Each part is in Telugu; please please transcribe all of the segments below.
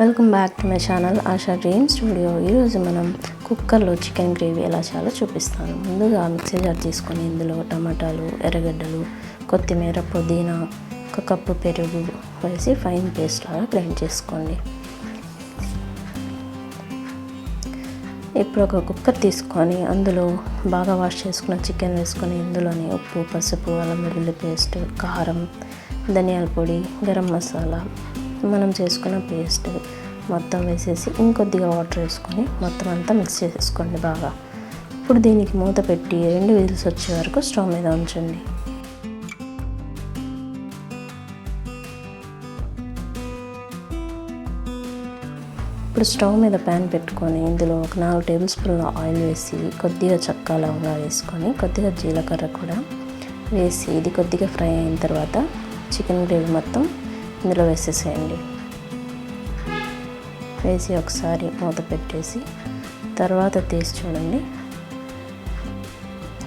Welcome back to my channel Asha dream studio ఈరోజు మనం కుక్కర్లో చికెన్ గ్రేవీ ఎలా చేయాలో చూపిస్తాను. ముందుగా మిక్సీ జార్ తీసుకొని ఇందులో టమాటాలు ఎర్రగడ్డలు కొత్తిమీర పుదీనా ఒక కప్పు పెరుగు వేసి ఫైన్ పేస్ట్ లాగా గ్రైండ్ చేసుకోండి. ఇప్పుడు ఒక కుక్కర్ తీసుకొని అందులో బాగా వాష్ చేసుకున్న చికెన్ వేసుకొని ఇందులోనే ఉప్పు పసుపు అల్లం వెల్లుల్లి పేస్ట్ కారం ధనియాల పొడి గరం మసాలా మనం చేసుకున్న పేస్ట్ మొత్తం వేసేసి ఇంకొద్దిగా వాటర్ వేసుకొని మొత్తం అంతా మిక్స్ చేసేసుకోండి బాగా. ఇప్పుడు దీనికి మూత పెట్టి రెండు విజిల్స్ వచ్చే వరకు స్టవ్ మీద ఉంచండి. ఇప్పుడు స్టవ్ మీద ప్యాన్ పెట్టుకొని ఇందులో ఒక నాలుగు టేబుల్ స్పూన్ల ఆయిల్ వేసి కొద్దిగా చక్క లవంగా వేసుకొని కొద్దిగా జీలకర్ర కూడా వేసి ఇది కొద్దిగా ఫ్రై అయిన తర్వాత చికెన్ గ్రేవీ మొత్తం ఇందులో వేసేసేయండి. వేసి ఒకసారి మూత పెట్టేసి తర్వాత తీసి చూడండి.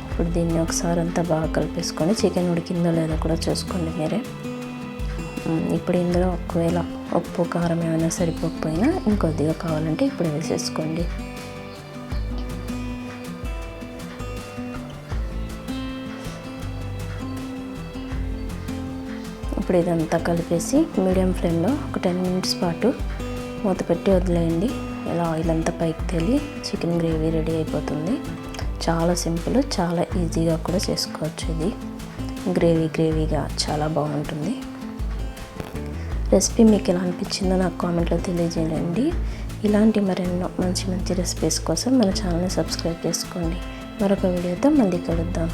ఇప్పుడు దీన్ని ఒకసారి అంతా బాగా కలిపేసుకొని చికెన్ ఉడికిందో లేదో కూడా చూసుకోండి మీరే. ఇప్పుడు ఇందులో ఒకవేళ ఉప్పు కారం ఏమైనా సరిపోకపోయినా ఇంకొద్దిగా కావాలంటే ఇప్పుడు వేసేసుకోండి. ఇప్పుడు ఇదంతా కలిపేసి మీడియం ఫ్లేమ్లో ఒక టెన్ మినిట్స్ పాటు మూత పెట్టి వదిలేయండి. ఇలా ఆయిల్ అంతా పైకి తేలి చికెన్ గ్రేవీ రెడీ అయిపోతుంది. చాలా సింపుల్ చాలా ఈజీగా కూడా చేసుకోవచ్చు ఇది. గ్రేవీ గ్రేవీగా చాలా బాగుంటుంది. రెసిపీ మీకు ఎలా అనిపించిందో నాకు కామెంట్లో తెలియజేయండి. ఇలాంటి మరెన్నో మంచి మంచి రెసిపీస్ కోసం మన ఛానల్ని సబ్స్క్రైబ్ చేసుకోండి. మరొక వీడియోతో మళ్ళీ కలుద్దాం.